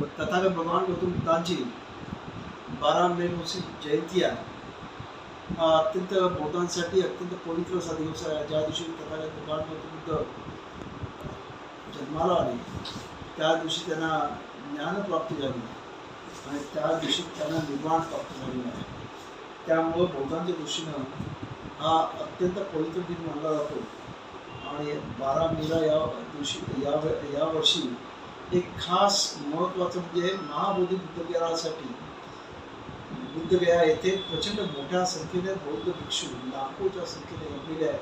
तथागत भगवान गौतम बुद्धांची बारा मे रोजी जयंती आहे. हा अत्यंत बौद्धांसाठी अत्यंत पवित्र असा दिवस आहे. ज्या दिवशी तथागत भगवान गौतम बुद्ध जन्माला आले त्या दिवशी त्यांना ज्ञानप्राप्ती झाली आणि त्या दिवशी त्यांना निर्वाण प्राप्त झालेलं आहे त्यामुळं बौद्धांच्या दृष्टीनं हा अत्यंत पवित्र दिन मानला जातो. आणि बारा मेला या दिवशी या या वर्षी एक खास महत्त्वाचं म्हणजे महाबोधी बुद्धविहारासाठी बुद्धविहार येथे प्रचंड मोठ्या संख्येने बौद्ध भिक्षू लाखोच्या संख्येने जमलेले आहेत.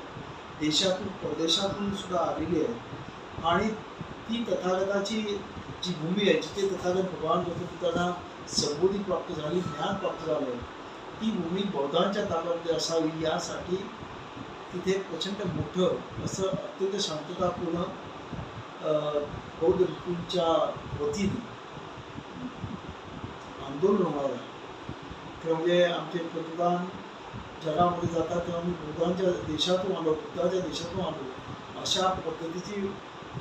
देशातून परदेशातून सुद्धा आलेली आहे आणि ती तथागताची जी भूमी आहे जिथे तथागत भगवान गौतम संबोधी प्राप्त झाली ज्ञान प्राप्त झालं ती भूमी बौद्धांच्या ताब्यामध्ये असावी यासाठी तिथे प्रचंड मोठं असं अत्यंत शांततापूर्ण बौद्ध भिक्खूंच्या वतीने आंदोलन होणार आहे. ते म्हणजे आमचे पंतप्रधान जगामध्ये जातात तेव्हा मी बुद्धांच्या देशातून आलो बुद्धाच्या देशातून आलो. अशा पद्धतीची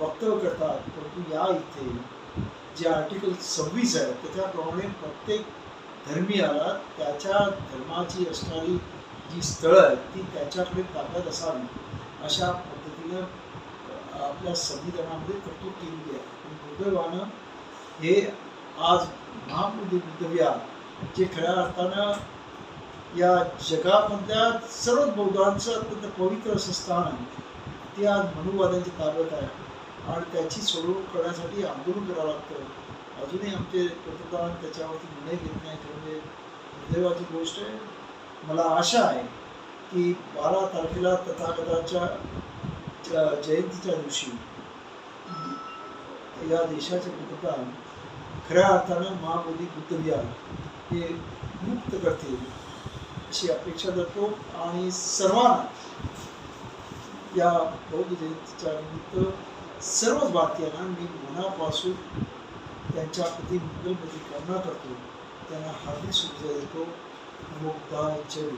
वक्तव्य करतात. परंतु या इथे जे आर्टिकल सव्वीस आहे त्याच्याप्रमाणे प्रत्येक धर्मीयाला त्याच्या धर्माची असणारी जी स्थळं आहेत ती त्याच्याकडे ताकद असावी अशा पद्धतीनं आपल्या संविधानामध्ये तरतूद केलेली आहे. दुर्दैवानं हे आज महाबुद्धी बुद्धविहार जे खऱ्या अर्थानं या जगामधल्या सर्व बौद्धांचं अत्यंत पवित्र असं स्थान आहे ते आज मनुवाद्यांच्या ताब्यात आहे. आणि त्याची सोडवणूक करण्यासाठी आंदोलन करावं लागतं. अजूनही आमचे पंतप्रधान त्याच्यावरती निर्णय घेत नाही म्हणजे दुर्दैवाची गोष्ट आहे. मला आशा आहे की बारा तारखेला तथागताच्या जयंतीच्या दिवशी या देशाचे पंतप्रधान खऱ्या अर्थानं महाबोधी बुद्धविहार हे मुक्त करतील अशी अपेक्षा करतो आणि सर्वांना या बौद्ध जयंतीच्या निमित्त सर्वच भारतीयांना मी मनापासून त्यांच्या प्रति मंगलमती कामना करतो. त्यांना हार्दिक सुविधा देतो. मुग्धा जय